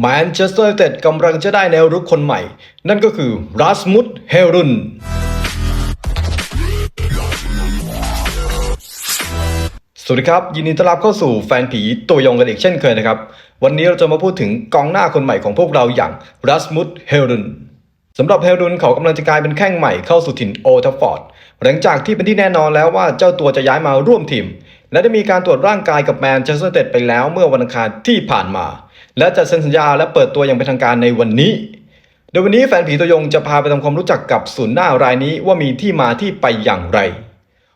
แมนเชสเตอร์ยูไนเต็ดกำลังจะได้แนวรุกคนใหม่ นั่นก็คือรัสมุดเฮรุนสวัสดีครับ ยินดีต้อนรับเข้าสู่แฟนผีตัวยงกันอีกเช่นเคยนะครับ วันนี้เราจะมาพูดถึงกองหน้าคนใหม่ของพวกเราอย่างรัสมุดเฮรุนสำหรับเฮรุนเขากำลังจะกลายเป็นแข้งใหม่เข้าสู่ถิ่นโอทัฟฟอร์ดหลังจากที่เป็นที่แน่นอนแล้วว่าเจ้าตัวจะย้ายมาร่วมทีม และได้มีการตรวจร่างกายกับแมนเชสเตอร์ยูไนเต็ดไปแล้วเมื่อวันอังคารที่ผ่านมา และจะเซ็นสัญญาและเปิดตัวอย่างเป็นทางการในวันนี้ โดยวันนี้แฟนผีตัวยงจะพาไปทำความรู้จักกับศูนย์หน้ารายนี้ว่ามีที่มาที่ไปอย่างไร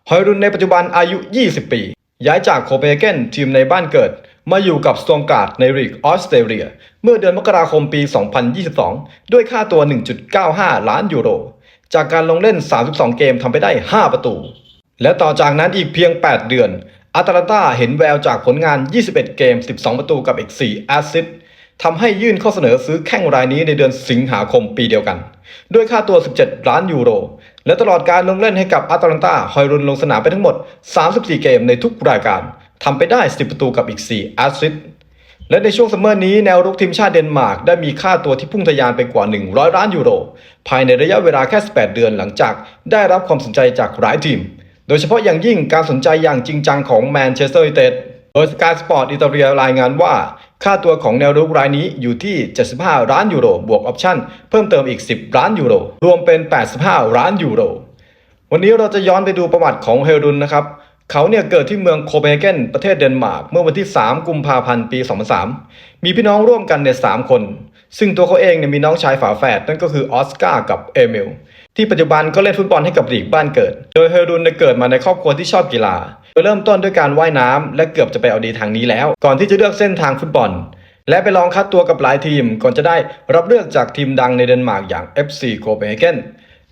ฮอยรุนในปัจจุบันอายุ 20 ปี ย้ายจากโคเปนเฮเกนทีมในบ้านเกิด มาอยู่กับสโตงการ์ดในลีกออสเตรเลีย เมื่อเดือนมกราคมปี 2022 ด้วยค่าตัว 1.95 ล้านยูโร จากการลงเล่น 32 เกมทำไปได้ 5 ประตู และต่อจากนั้นอีกเพียง 8 เดือน อาตาลันตาเห็นแววจากผลงาน 21 เกม 12 ประตูกับอีก 4 แอสซิสต์ทำให้ยื่นข้อเสนอซื้อแข้งรายนี้ในเดือนสิงหาคมปีเดียวกัน ด้วยค่าตัว 17 ล้านยูโร และตลอดการลงเล่นให้กับอาตาลันตาฮอยรุนลงสนามไปทั้งหมด 34 เกมในทุกรายการทำไปได้ 10 ประตูกับอีก 4 แอสซิสต์และในช่วงซัมเมอร์นี้แนวรุกทีมชาติเดนมาร์กได้มีค่าตัวที่พุ่งทะยานไปกว่า 100 ล้านยูโร ภายในระยะเวลาแค่ 18 เดือนหลังจากได้รับความสนใจจากหลายทีม โดยเฉพาะอย่างยิ่งการสนใจอย่างจริงจังของแมนเชสเตอร์ยูไนเต็ดโดยสกายสปอร์ตอิตาเลียรายงานว่า ค่าตัวของแนวรุกรายนี้อยู่ที่ 75 ล้านยูโร บวกออปชั่น เพิ่มเติมอีก 10 ล้านยูโร รวมเป็น 85 ล้านยูโร วันนี้เราจะย้อนไปดูประวัติของเฮรุนนะครับ เขาเนี่ยเกิดที่เมืองโคเปนเฮเกนประเทศเดนมาร์กเมื่อวันที่ 3 กุมภาพันธ์ ปี 2003 มีพี่น้องร่วมกันเนี่ย3คน ซึ่งตัวเขาเองเนี่ยมีน้องชายฝาแฝดนั่นก็คือออสการ์กับเอมิล ที่ปัจจุบันก็เล่นฟุตบอลให้กับลีกบ้านเกิด โดยเฮรุนเนี่ยเกิดมาในครอบครัวที่ชอบกีฬาโดยเริ่มต้นด้วยการว่ายน้ำและเกือบจะไปเอาดีทางนี้แล้ว ก่อนที่จะเลือกเส้นทางฟุตบอล และไปลองคัดตัวกับหลายทีม ก่อนจะได้รับเลือกจากทีมดังในเดนมาร์กอย่าง FC โคเปนเฮเกน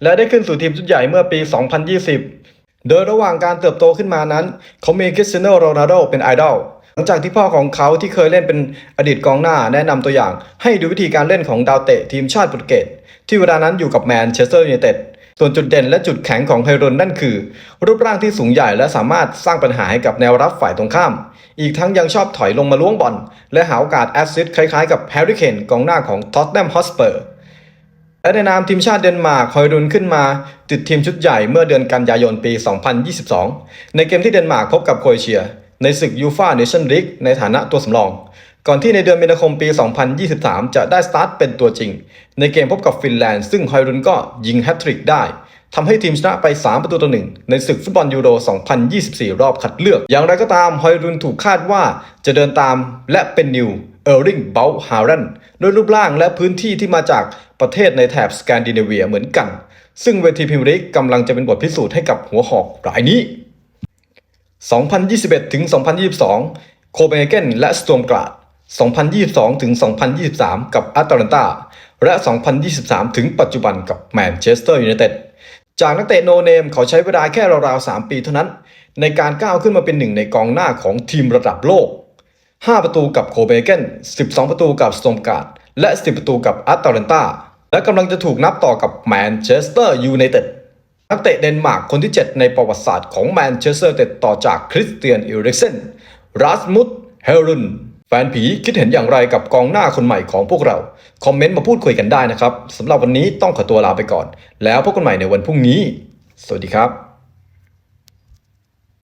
และได้ขึ้นสู่ทีมชุดใหญ่เมื่อปี 2020 โดยระหว่างการเติบโตขึ้นมานั้น เขามีคริสเตียโนโรนัลโดเป็นไอดอลหลังจากที่พ่อของเขาที่เคยเล่นเป็นอดีตกองหน้าแนะนำตัวอย่าง ให้ดูวิธีการเล่นของดาวเตะทีมชาติโปรตุเกส ที่เวลานั้นอยู่กับแมนเชสเตอร์ยูไนเต็ดส่วนจุดเด่นและจุดแข็งของไฮรุนนั่นคือ รูปร่างที่สูงใหญ่และสามารถสร้างปัญหาให้กับแนวรับฝ่ายตรงข้าม อีกทั้งยังชอบถอยลงมาล้วงบอลและหาโอกาสแอสซิสต์คล้ายๆกับแฮร์รี่เคนกองหน้าของท็อตแนมฮอสเปอร์และในนามทีมชาติเดนมาร์กฮรุนขึ้นมาติดทีมชุดใหญ่เมื่อเดือนกันยายนปี 2022 ในเกมที่เดนมาร์กพบกับโครเอเชีย ในศึกยูฟาเนชั่นลีกในฐานะตัวสำรอง ก่อนที่ในเดือนมีนาคมปี 2023 จะได้สตาร์ทเป็นตัวจริง ในเกมพบกับฟินแลนด์ ซึ่งฮอยรุนก็ยิงแฮตทริกได้ทำให้ทีมชนะไป 3 ประตูต่อหนึ่งในศึกฟุตบอลยูโร 2024 รอบคัดเลือก อย่างไรก็ตามฮอยรุนถูกคาดว่าจะเดินตามและเป็นนิวเออร์ริงเบลฮารันด้วยรูปร่างและพื้นที่ที่มาจากประเทศในแถบสแกนดิเนเวียเหมือนกัน ซึ่งเวทีพรีเมียร์ลีกกำลังจะเป็นบทพิสูจน์ให้กับหัวหอกรายนี้ 2021 ถึง 2022 โคเปนเฮเกนและสโตมกราด 2022 ถึง 2023 กับอาตแลนตาและ 2023 ถึงปัจจุบันกับแมนเชสเตอร์ยูไนเต็ดจากนักเตะโนเนมเขาใช้เวลาแค่ราวๆ 3 ปีเท่านั้น ในการก้าวขึ้นมาเป็นหนึ่งในกองหน้าของทีมระดับโลก 5 ประตูกับโคเปนเกน 12 ประตูกับสโตมการ์ด และ 10 ประตูกับอาตแลนตาและกำลังจะถูกนับต่อกับแมนเชสเตอร์ยูไนเต็ดนักเตะเดนมาร์กคนที่ 7 ในประวัติศาสตร์ของแมนเชสเตอร์เต็ดต่อจากคริสเตียนอิริกเซนรัสมุดเฮรุน แฟนผีคิดเห็นอย่างไรกับกองหน้าคนใหม่ของพวกเรา คอมเมนต์มาพูดคุยกันได้นะครับสำหรับวันนี้ต้องขอตัวลาไปก่อน แล้วพบกันใหม่ในวันพรุ่งนี้ สวัสดีครับ